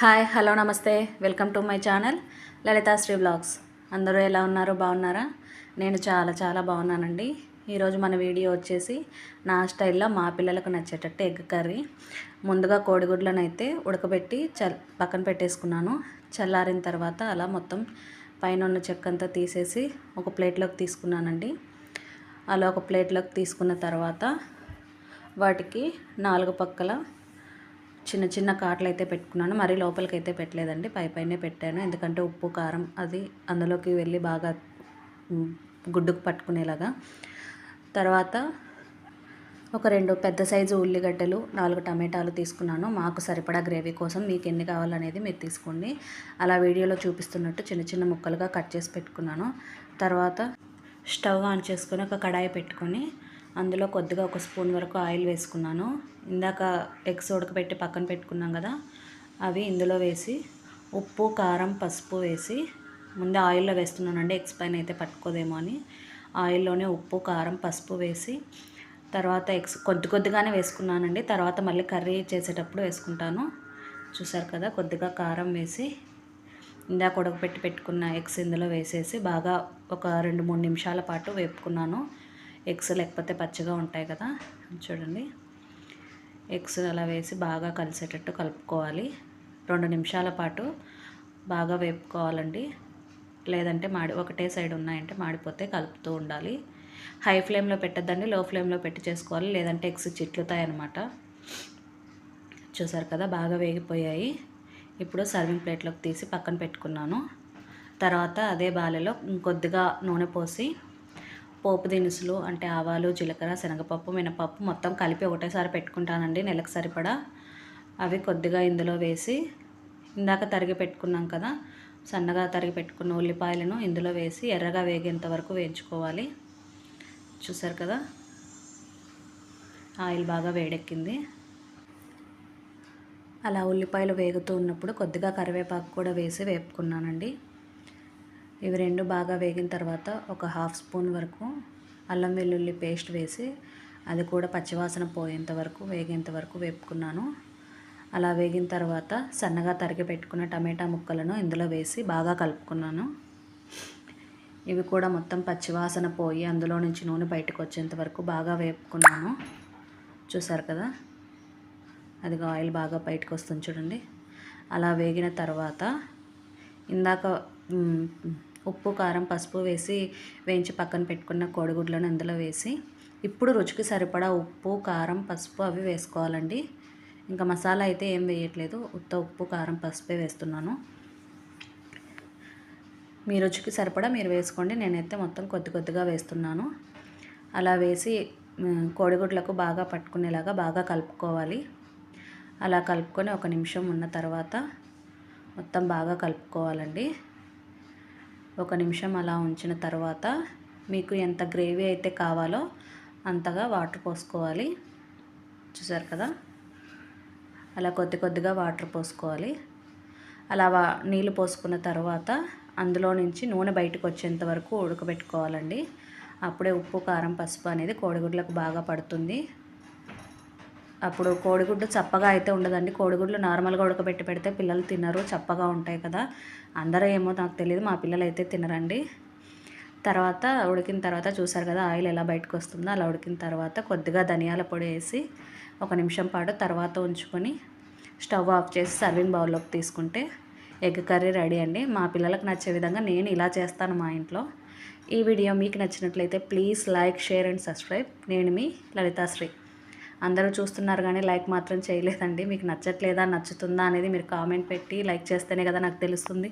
Hi hello నమస్తే. Welcome to my channel Lalithasri blogs. అందరూ ఎలా ఉన్నారు? బాగున్నారా? నేను చాలా చాలా బాగున్నానండి. ఈరోజు మన వీడియో వచ్చేసి నా స్టైల్లో మా పిల్లలకు నచ్చేటట్టు ఎగ్ కర్రీ. ముందుగా కోడిగుడ్లను అయితే ఉడకబెట్టి చల్ పక్కన పెట్టేసుకున్నాను. చల్లారిన తర్వాత అలా మొత్తం పైన ఉన్న చెక్కంతా తీసేసి ఒక ప్లేట్లోకి తీసుకున్నానండి. అలా ఒక ప్లేట్లోకి తీసుకున్న తర్వాత వాటికి నాలుగు పక్కల చిన్న చిన్న కాట్లు అయితే పెట్టుకున్నాను. మరీ లోపలికి అయితే పెట్టలేదండి. పై పైనే పెట్టాను. ఎందుకంటే ఉప్పు కారం అది అందులోకి వెళ్ళి బాగా గుడ్డుకు పట్టుకునేలాగా. తర్వాత ఒక రెండు పెద్ద సైజు ఉల్లిగడ్డలు నాలుగు టమాటాలు తీసుకున్నాను. మాకు సరిపడా గ్రేవీ కోసం మీకు ఎన్ని కావాలనేది మీరు తీసుకోండి. అలా వీడియోలో చూపిస్తున్నట్టు చిన్న చిన్న ముక్కలుగా కట్ చేసి పెట్టుకున్నాను. తర్వాత స్టవ్ ఆన్ చేసుకొని ఒక కడాయి పెట్టుకొని అందులో కొద్దిగా ఒక స్పూన్ వరకు ఆయిల్ వేసుకున్నాను. ఇందాక ఎగ్స్ ఉడకబెట్టి పక్కన పెట్టుకున్నాం కదా అవి ఇందులో వేసి ఉప్పు కారం పసుపు వేసి ముందే ఆయిల్లో వేస్తున్నానండి ఎగ్స్ పైన అయితే పట్టుకోదేమో అని. ఆయిల్లోనే ఉప్పు కారం పసుపు వేసి తర్వాత ఎగ్స్ కొద్ది కొద్దిగానే వేసుకున్నానండి. తర్వాత మళ్ళీ కర్రీ చేసేటప్పుడు వేసుకుంటాను. చూసారు కదా కొద్దిగా కారం వేసి ఇందాక ఉడకపెట్టి పెట్టుకున్న ఎగ్స్ ఇందులో వేసేసి బాగా ఒక రెండు మూడు నిమిషాల పాటు వేపుకున్నాను. ఎగ్స్ లేకపోతే పచ్చిగా ఉంటాయి కదా చూడండి. ఎగ్స్ అలా వేసి బాగా కలిసేటట్టు కలుపుకోవాలి. రెండు నిమిషాల పాటు బాగా వేపుకోవాలండి. లేదంటే మాడి ఒకటే సైడ్ ఉన్నాయంటే మాడిపోతే కలుపుతూ ఉండాలి. హై ఫ్లేమ్లో పెట్టద్దండి లో ఫ్లేమ్లో పెట్టి చేసుకోవాలి. లేదంటే ఎగ్స్ చిట్లుతాయన్నమాట. చూసారు కదా బాగా వేగిపోయాయి. ఇప్పుడు సర్వింగ్ ప్లేట్లోకి తీసి పక్కన పెట్టుకున్నాను. తర్వాత అదే బాలెలో కొద్దిగా నూనె పోసి పోపు దినుసులు అంటే ఆవాలు జీలకర్ర శనగపప్పు మినపప్పు మొత్తం కలిపి ఒకటేసారి పెట్టుకుంటానండి నెలకు సరిపడా. అవి కొద్దిగా ఇందులో వేసి ఇందాక తరిగి పెట్టుకున్నాం కదా సన్నగా తరిగి పెట్టుకున్న ఉల్లిపాయలను ఇందులో వేసి ఎర్రగా వేగేంత వరకు వేయించుకోవాలి. చూసారు కదా ఆయిల్ బాగా వేడెక్కింది. అలా ఉల్లిపాయలు వేగుతూ ఉన్నప్పుడు కొద్దిగా కరివేపాకు కూడా వేసి వేపుకున్నానండి. ఇవి రెండు బాగా వేగిన తర్వాత ఒక హాఫ్ స్పూన్ వరకు అల్లం వెల్లుల్లి పేస్ట్ వేసి అది కూడా పచ్చివాసన పోయేంత వరకు వేగేంత వరకు వేపుకున్నాను. అలా వేగిన తర్వాత సన్నగా తరిగి పెట్టుకున్న టమాటా ముక్కలను ఇందులో వేసి బాగా కలుపుకున్నాను. ఇవి కూడా మొత్తం పచ్చివాసన పోయి అందులో నుంచి నూనె బయటకు వచ్చేంత వరకు బాగా వేపుకున్నాను. చూసారు కదా? అది ఆయిల్ బాగా బయటకు వస్తుంది చూడండి. అలా వేగిన తర్వాత ఇందాక ఉప్పు కారం పసుపు వేసి వేయించి పక్కన పెట్టుకున్న కోడిగుడ్లను అందులో వేసి ఇప్పుడు రుచికి సరిపడా ఉప్పు కారం పసుపు అవి వేసుకోవాలండి. ఇంకా మసాలా అయితే ఏం వేయట్లేదు. ఉత్త ఉప్పు కారం పసుపే వేస్తున్నాను. మీ రుచికి సరిపడా మీరు వేసుకోండి. నేనైతే మొత్తం కొద్ది కొద్దిగా వేస్తున్నాను. అలా వేసి కోడిగుడ్లకు బాగా పట్టుకునేలాగా బాగా కలుపుకోవాలి. అలా కలుపుకొని ఒక నిమిషం ఉన్న తర్వాత మొత్తం బాగా కలుపుకోవాలండి. ఒక నిమిషం అలా ఉంచిన తర్వాత మీకు ఎంత గ్రేవీ అయితే కావాలో అంతగా వాటర్ పోసుకోవాలి. చూసారు కదా? అలా కొద్ది కొద్దిగా వాటర్ పోసుకోవాలి. అలా వా నీళ్ళు పోసుకున్న తర్వాత అందులో నుంచి నూనె బయటకు వచ్చేంత వరకు ఉడకబెట్టుకోవాలండి. అప్పుడే ఉప్పు కారం పసుపు అనేది కోడిగుడ్లకు బాగా పడుతుంది. అప్పుడు కోడిగుడ్డు చప్పగా అయితే ఉండదండి. కోడిగుడ్లు నార్మల్గా ఉడకబెట్టి పెడితే పిల్లలు తినరు చప్పగా ఉంటాయి కదా. అందరూ ఏమో నాకు తెలియదు మా పిల్లలు అయితే తినరండి. తర్వాత ఉడికిన తర్వాత చూసారు కదా ఆయిల్ ఎలా బయటకు వస్తుందో అలా ఉడికిన తర్వాత కొద్దిగా ధనియాల పొడి వేసి ఒక నిమిషం పాటు తర్వాత ఉంచుకొని స్టవ్ ఆఫ్ చేసి సర్వింగ్ బౌల్లోకి తీసుకుంటే ఎగ్ కర్రీ రెడీ అండి. మా పిల్లలకు నచ్చే విధంగా నేను ఇలా చేస్తాను మా ఇంట్లో. ఈ వీడియో మీకు నచ్చినట్లయితే please like share and subscribe. నేను మీ లలితాశ్రీ. అందరూ చూస్తున్నారు కానీ లైక్ మాత్రం చేయలేదండి. మీకు నచ్చట్లేదా నచ్చుతుందా అనేది మీరు కామెంట్ పెట్టి లైక్ చేస్తేనే కదా నాకు తెలుస్తుంది.